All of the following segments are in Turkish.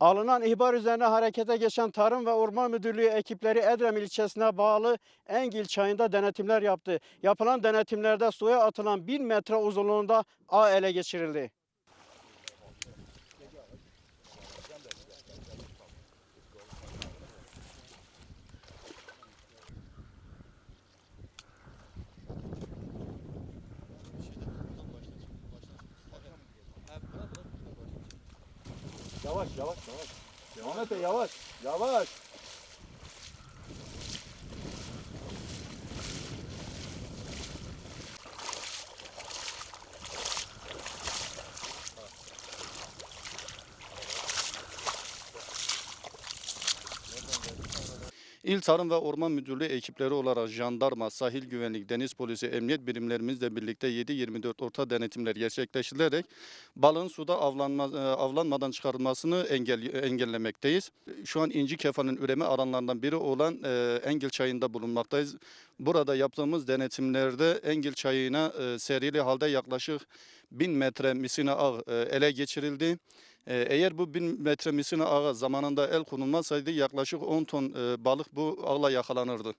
Alınan ihbar üzerine harekete geçen Tarım ve Orman Müdürlüğü ekipleri Edremil ilçesine bağlı Engil çayında denetimler yaptı. Yapılan denetimlerde suya atılan 1000 metre uzunluğunda ağ ele geçirildi. Yavaş yavaş yavaş. Ahmet Bey yavaş. Yavaş. İl Tarım ve Orman Müdürlüğü ekipleri olarak jandarma, sahil güvenlik, deniz polisi, emniyet birimlerimizle birlikte 7-24 orta denetimler gerçekleştirilerek balığın suda avlanma, e, avlanmadan çıkarılmasını engel, engellemekteyiz. Şu an inci kefanın üreme alanlarından biri olan e, Engil Çayı'nda bulunmaktayız. Burada yaptığımız denetimlerde Engil Çayı'na e, serili halde yaklaşık 1000 metre misina ağ e, ele geçirildi. Ee, Eğer bu 1000 metre misina ağa zamanında el konulmasaydı yaklaşık 10 ton e, balık bu ağla yakalanırdı.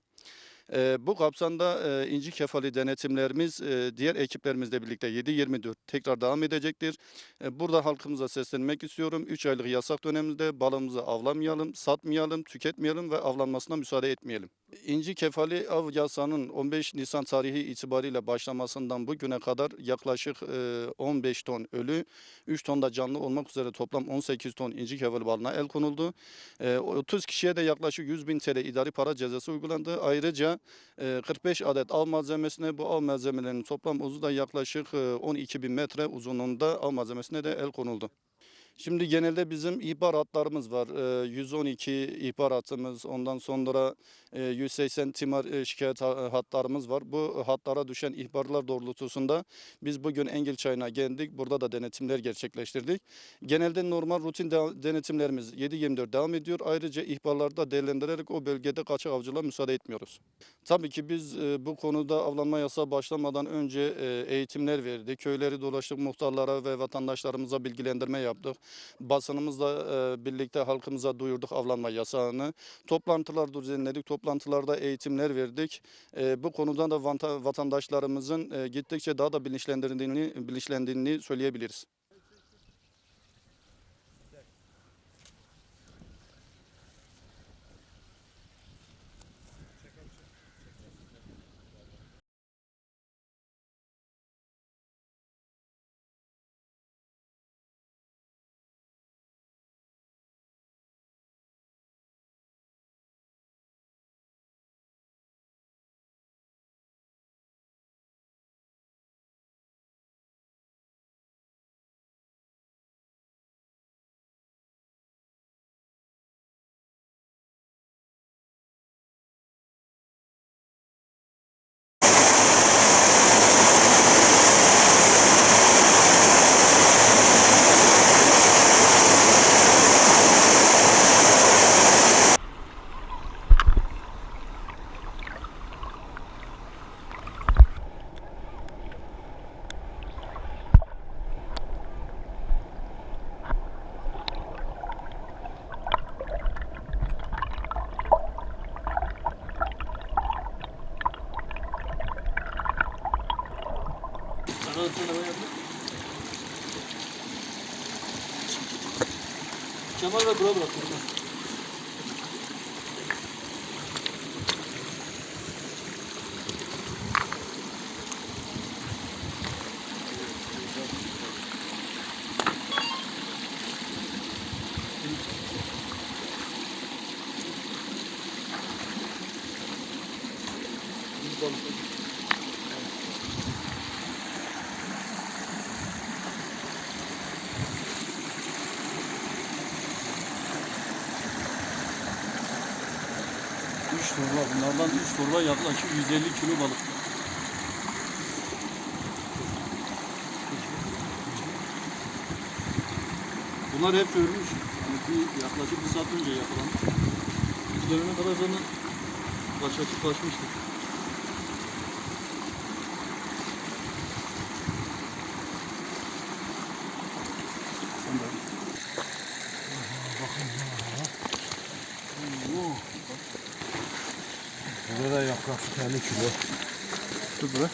Ee, Bu kapsamda e, inci kefali denetimlerimiz e, diğer ekiplerimizle birlikte 7-24 tekrar devam edecektir. E, Burada halkımıza seslenmek istiyorum. 3 aylık yasak döneminde balığımızı avlamayalım, satmayalım, tüketmeyelim ve avlanmasına müsaade etmeyelim. İnci kefali av yasağının 15 Nisan tarihi itibariyle başlamasından bugüne kadar yaklaşık e, 15 ton ölü, 3 ton da canlı olmak üzere toplam 18 ton inci kefali balına el konuldu. E, 30 kişiye de yaklaşık 100 bin TL idari para cezası uygulandı. Ayrıca e, 45 adet av malzemesine bu av malzemelerinin toplam uzunluğu da yaklaşık e, 12 bin metre uzunluğunda av malzemesine de el konuldu. Şimdi genelde bizim ihbar hatlarımız var. Ee, 112 ihbar hattımız, ondan sonra e, 180 timar e, şikayet ha- hatlarımız var. Bu hatlara düşen ihbarlar doğrultusunda biz bugün Engel Çayı'na geldik. Burada da denetimler gerçekleştirdik. Genelde normal rutin de- denetimlerimiz 7-24 devam ediyor. Ayrıca ihbarlarda değerlendirerek o bölgede kaçak avcılığa müsaade etmiyoruz. Tabii ki biz e, bu konuda avlanma yasağı başlamadan önce e, eğitimler verdik. Köyleri dolaştık, muhtarlara ve vatandaşlarımıza bilgilendirme yaptık. Basınımızla e, birlikte halkımıza duyurduk avlanma yasağını. Toplantılar düzenledik, toplantılarda eğitimler verdik. E, bu konuda da vatandaşlarımızın e, gittikçe daha da bilinçlendirildiğini, bilinçlendiğini söyleyebiliriz. Kemal ve bura bırak. Üç torba. Bunlardan üç torba yaklaşık 150 kilo balık. Bunlar hep ölmüş. Yani yaklaşık bir saat önce yakalanmış. Biz dönene kadar zaten kaçakçı kaçmıştı. Burada da yaprak 50 kilo. Dur bırak.